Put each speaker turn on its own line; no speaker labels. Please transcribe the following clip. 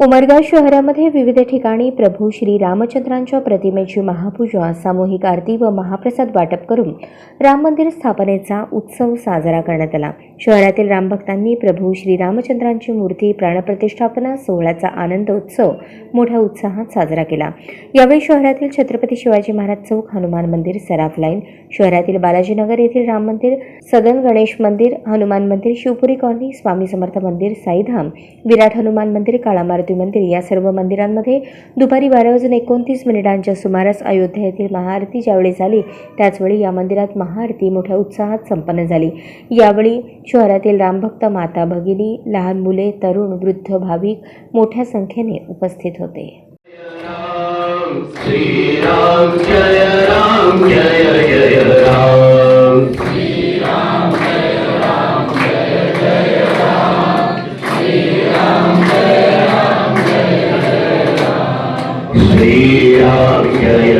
उमरगा शहरामध्ये विविध ठिकाणी प्रभू श्री रामचंद्रांच्या प्रतिमेची महापूजा सामूहिक आरती व महाप्रसाद वाटप करून राम मंदिर स्थापनेचा उत्सव साजरा करण्यात आला. शहरातील रामभक्तांनी प्रभू श्री रामचंद्रांची मूर्ती प्राणप्रतिष्ठापना सोहळ्याचा आनंद उत्सव मोठ्या उत्साहात साजरा केला. यावेळी शहरातील छत्रपती शिवाजी महाराज चौक हनुमान मंदिर सराफ लाईन शहरातील बालाजीनगर येथील राम मंदिर सदन गणेश मंदिर हनुमान मंदिर शिवपुरी कॉलनी स्वामी समर्थ मंदिर साईधाम विराट हनुमान मंदिर काळामारुती मंदिर या सर्व मंदिरांमध्ये दुपारी बारा वाजून एकोणतीस मिनिटांच्या सुमारास अयोध्या येथील महाआरती ज्यावेळी झाली त्याचवेळी या मंदिरात महाआरती मोठ्या उत्साहात संपन्न झाली. यावेळी शहरातील रामभक्त माता भगिनी, लहान मुले, तरुण, वृद्ध, भाविक मोठ्या संख्येने उपस्थित होते.
श्रीराम जय